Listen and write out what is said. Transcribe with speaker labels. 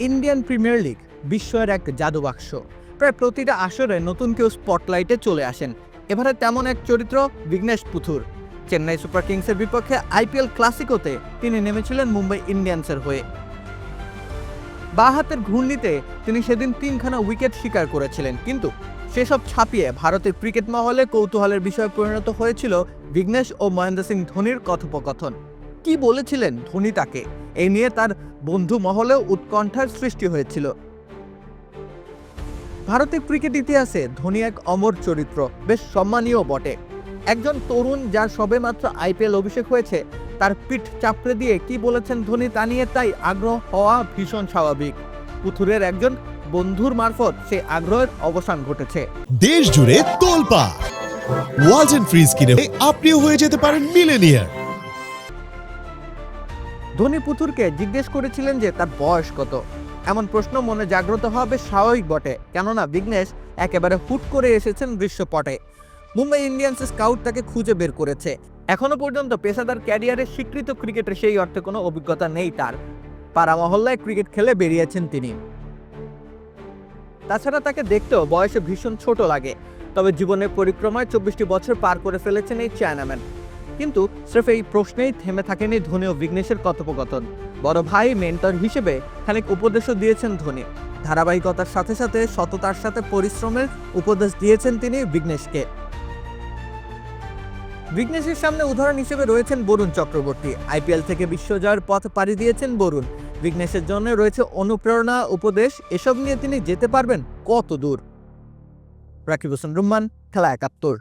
Speaker 1: Indian premier league বিশ্বের এক জাদুবাক্স। প্রায় প্রতিটা আসরে নতুন কেউ স্পটলাইটে চলে আসেন। এবারে তেমন এক চরিত্র বিঘ্নেশ পুথুর। চেন্নাই সুপার কিংসের বিপক্ষে আইপিএল ক্লাসিকোতে তিনি নেমেছিলেন মুম্বাই ইন্ডিয়ান্সের হয়ে। বাঁ হাতের ঘূর্ণিতে তিনি সেদিন তিনখানা উইকেট শিকার করেছিলেন, কিন্তু সেসব ছাপিয়ে ভারতের ক্রিকেট মহলে কৌতূহলের বিষয়ে পরিণত হয়েছিল বিঘ্নেশ ও মহেন্দ্র সিং ধোনির কথোপকথন। কি বলেছিলেন ধোনি তাকে? এই নিয়ে তার বন্ধু মহলেও উৎকণ্ঠার সৃষ্টি হয়েছিল। ভারতের ক্রিকেট ইতিহাসে ধোনি এক অমর চরিত্র, বেশ সম্মানীয় বটে। একজন তরুণ যার সবে মাত্র আইপিএল অভিষেক হয়েছে, তার পিঠ চাপড়ে দিয়ে কি বলেছেন ধোনি তা নিয়ে তাই আগ্রহ হওয়া ভীষণ স্বাভাবিক। পুথুরের একজন বন্ধুর মারফত সেই আগ্রহের অবসান ঘটেছে।
Speaker 2: দেশ জুড়ে তোলপা ওয়ালটন ফ্রিজ কিনে আপনিও হয়ে যেতে পারেন মিলেনিয়ার
Speaker 1: ধোনি পুতুরকে জিজ্ঞেস করেছিলেন যে তার বয়স কত। এমন প্রশ্ন মনে জাগ্রত বেশ স্বাভাবিক বটে, কেননা বিঘ্নেশ একেবারে হুট করে এসেছেন দৃশ্যপটে মুম্বাই ইন্ডিয়ান্স স্কাউট তাকে খুঁজে বের করেছে। এখনও পর্যন্ত পেশাদার ক্যারিয়ারে স্বীকৃত ক্রিকেটের সেই অর্থে কোনো অভিজ্ঞতা নেই তার। পাড়া মহল্লায় ক্রিকেট খেলে বেরিয়েছেন তিনি। তাছাড়া তাকে দেখতেও বয়সে ভীষণ ছোট লাগে, তবে জীবনের পরিক্রমায় চব্বিশটি বছর পার করে ফেলেছেন এই চায়নাম্যান। কিন্তু স্রেফ এই প্রশ্নেই থেমে থাকেনি ধোনি ও বিঘ্নেশের কথোপকথন। বড় ভাই, মেন্টর হিসেবে খানিক উপদেশও দিয়েছেন ধোনি। ধারাবাহিকতার সাথে সাথে সততার সাথে পরিশ্রমের উপদেশ দিয়েছেন তিনি বিঘ্নেশকে বিঘ্নেশের সামনে উদাহরণ হিসেবে রয়েছেন বরুণ চক্রবর্তী। আইপিএল থেকে বিশ্বজয়ের পথ পাড়ি দিয়েছেন বরুণ। বিঘ্নেশের জন্য রয়েছে অনুপ্রেরণা, উপদেশ, এসব নিয়ে তিনি যেতে পারবেন কত দূর? রাকিব হোসেন রুম্মান, খেলা একাত্তর।